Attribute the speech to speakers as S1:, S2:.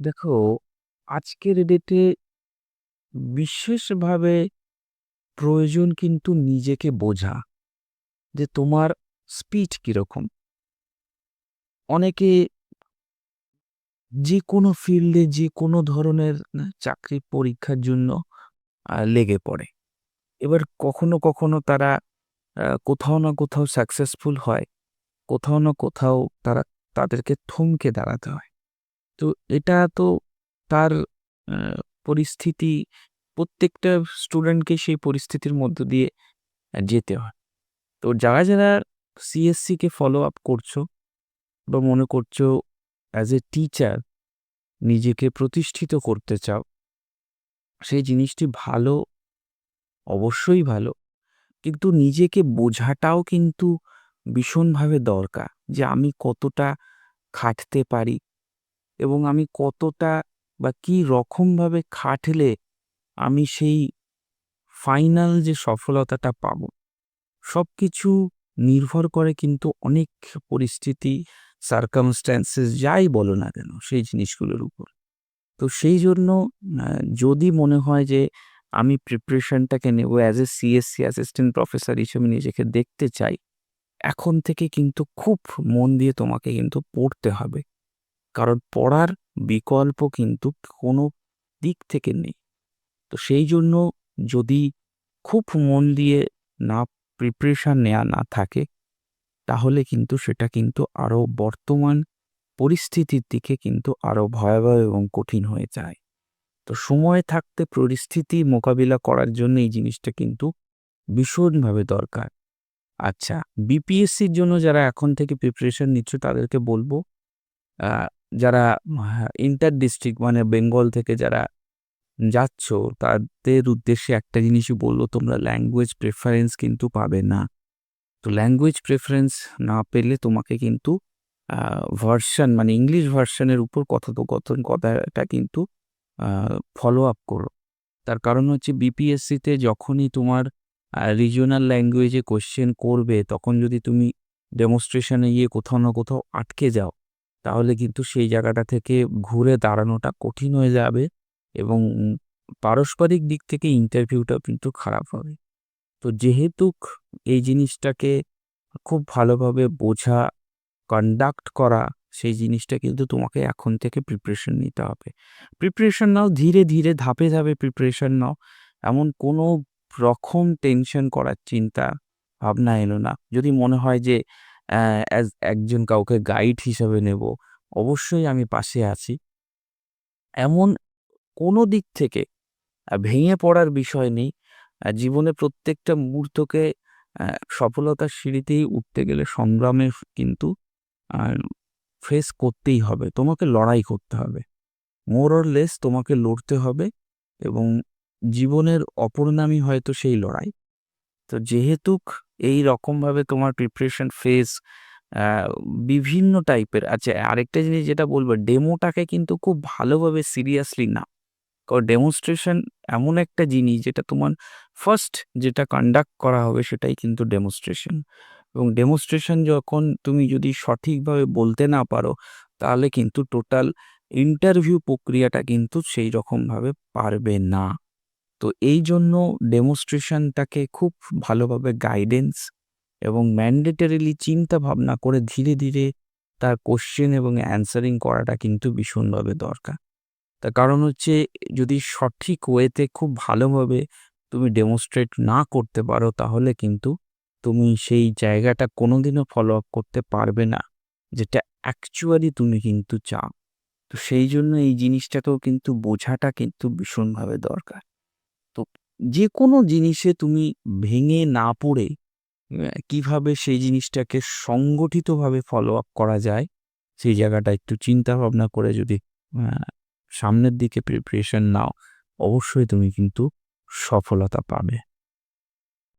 S1: দেখো আজকের ডেটে বিশেষভাবে প্রয়োজন কিন্তু নিজেকে বোঝা যে তোমার স্পিড কীরকম। অনেকে যে কোনো ফিল্ডে যে কোনো ধরনের না, চাকরির পরীক্ষার জন্য লেগে পড়ে। এবার কখনো কখনো তারা কোথাও না কোথাও সাকসেসফুল হয় কোথাও না কোথাও তারা তাদেরকে থমকে দাঁড়াতে হয়। তো এটা তো তার পরিস্থিতি, প্রত্যেকটা স্টুডেন্টকে সেই পরিস্থিতির মধ্য দিয়ে যেতে হয়। তো যারা যারা সিএসসিকে ফলো আপ করছ বা মনে করছ অ্যাজ এ টিচার নিজেকে প্রতিষ্ঠিত করতে চাও, সেই জিনিসটি ভালো, অবশ্যই ভালো। কিন্তু নিজেকে বোঝাটাও কিন্তু ভীষণভাবে দরকার যে আমি কতটা খাটতে পারি এবং আমি কতটা বা কি রকমভাবে খাটলে আমি সেই ফাইনাল যে সফলতাটা পাবো সব কিছু নির্ভর করে কিন্তু অনেক পরিস্থিতি সার্কামস্ট্যান্সেস যাই বলো না কেন সেই জিনিসগুলোর উপর। তো সেই জন্য যদি মনে হয় যে আমি প্রিপারেশনটাকে নেব as a CSC assistant professor হিসেবে নিজেকে দেখতে চাই, এখন থেকে কিন্তু খুব মন দিয়ে তোমাকে কিন্তু পড়তে হবে। কারণ পড়ার বিকল্প কিন্তু কোনো দিক থেকে নেই। তো সেই জন্য যদি খুব মন দিয়ে না প্রিপারেশন নেওয়া না থাকে, তাহলে কিন্তু সেটা কিন্তু আরও বর্তমান পরিস্থিতির দিকে কিন্তু আরও ভয়াবহ এবং কঠিন হয়ে যায়। তো সময় থাকতে পরিস্থিতি মোকাবিলা করার জন্য এই জিনিসটা কিন্তু ভীষণভাবে দরকার। আচ্ছা বিপিএসসির জন্য যারা এখন থেকে প্রিপারেশন নিচ্ছ তাদেরকে বলব যারা ইন্টার ডিস্ট্রিক্ট মানে বেঙ্গল থেকে যারা যাচ্ছ, তাদের উদ্দেশ্যে একটা জিনিসই বলল তোমরা ল্যাঙ্গুয়েজ প্রেফারেন্স কিন্তু পাবে না। তো ল্যাঙ্গুয়েজ প্রেফারেন্স না পেলে তোমাকে কিন্তু ভার্সন মানে ইংলিশ ভার্সনের উপর কথোপকথন কথাটা কিন্তু ফলো আপ করো। তার কারণ হচ্ছে বিপিএসসিতে যখনই তোমার রিজিওনাল ল্যাঙ্গুয়েজে কোশ্চেন করবে, তখন যদি তুমি ডেমনস্ট্রেশনে গিয়ে কোথাও না কোথাও আটকে যাও তাহলে কিন্তু সেই জায়গাটা থেকে ঘুরে দাঁড়ানোটা কঠিন হয়ে যাবে এবং পারস্পরিক দিক থেকে ইন্টারভিউটাও কিন্তু খারাপ হবে। তো যেহেতু এই জিনিসটাকে খুব ভালোভাবে বোঝা কন্ডাক্ট করা, সেই জিনিসটা কিন্তু তোমাকে এখন থেকে প্রিপারেশন নিতে হবে। প্রিপারেশন নাও, ধীরে ধীরে ধাপে ধাপে প্রিপারেশন নাও। এমন কোনো রকম টেনশন করার চিন্তা, ভাবনা এলো না। যদি মনে হয় যে অ্যাজ একজন কাউকে গাইড হিসাবে নেব, অবশ্যই আমি পাশে আছি। এমন কোনো দিক থেকে ভেঙে পড়ার বিষয় নেই। জীবনে প্রত্যেকটা মুহূর্তকে সফলতার সিঁড়িতেই উঠতে গেলে সংগ্রামে কিন্তু ফেস করতেই হবে। তোমাকে লড়াই করতে হবে। মোর অর লেস তোমাকে লড়তে হবে এবং জীবনের অপর নামই হয়তো সেই লড়াই। তো যেহেতু এই রকমভাবে তোমার প্রিপারেশন ফেজ বিভিন্ন টাইপের আচ্ছা আরেকটা জিনিস যেটা বলব ডেমোটাকে কিন্তু খুব ভালোভাবে সিরিয়াসলি না। কারণ ডেমনস্ট্রেশন এমন একটা জিনিস যেটা তোমার ফার্স্ট যেটা কন্ডাক্ট করা হবে সেটাই কিন্তু ডেমনস্ট্রেশন এবং ডেমনস্ট্রেশন যখন তুমি যদি সঠিকভাবে বলতে না পারো, তাহলে কিন্তু টোটাল ইন্টারভিউ প্রক্রিয়াটা কিন্তু সেই রকমভাবে পারবে না। তো এই জন্য ডেমনস্ট্রেশনটাকে খুব ভালোভাবে গাইডেন্স এবং ম্যান্ডেটারিলি চিন্তা ভাবনা করে ধীরে ধীরে তার কোশ্চেন এবং অ্যান্সারিং করাটা কিন্তু ভীষণভাবে দরকার। তার কারণ হচ্ছে যদি সঠিক ওয়েতে খুব ভালোভাবে তুমি ডেমনস্ট্রেট না করতে পারো তাহলে কিন্তু তুমি সেই জায়গাটা কোনোদিনও ফলো আপ করতে পারবে না, যেটা অ্যাকচুয়ালি তুমি কিন্তু চাও। তো সেই জন্য এই জিনিসটাকেও কিন্তু বোঝাটা কিন্তু ভীষণভাবে দরকার। যে কোনো জিনিসে তুমি ভেঙে না পড়ে কীভাবে সেই জিনিসটাকে সংগঠিতভাবে ফলো আপ করা যায়, সেই জায়গাটা একটু চিন্তা ভাবনা করে যদি সামনের দিকে প্রিপারেশন নাও, অবশ্যই তুমি কিন্তু সফলতা পাবে।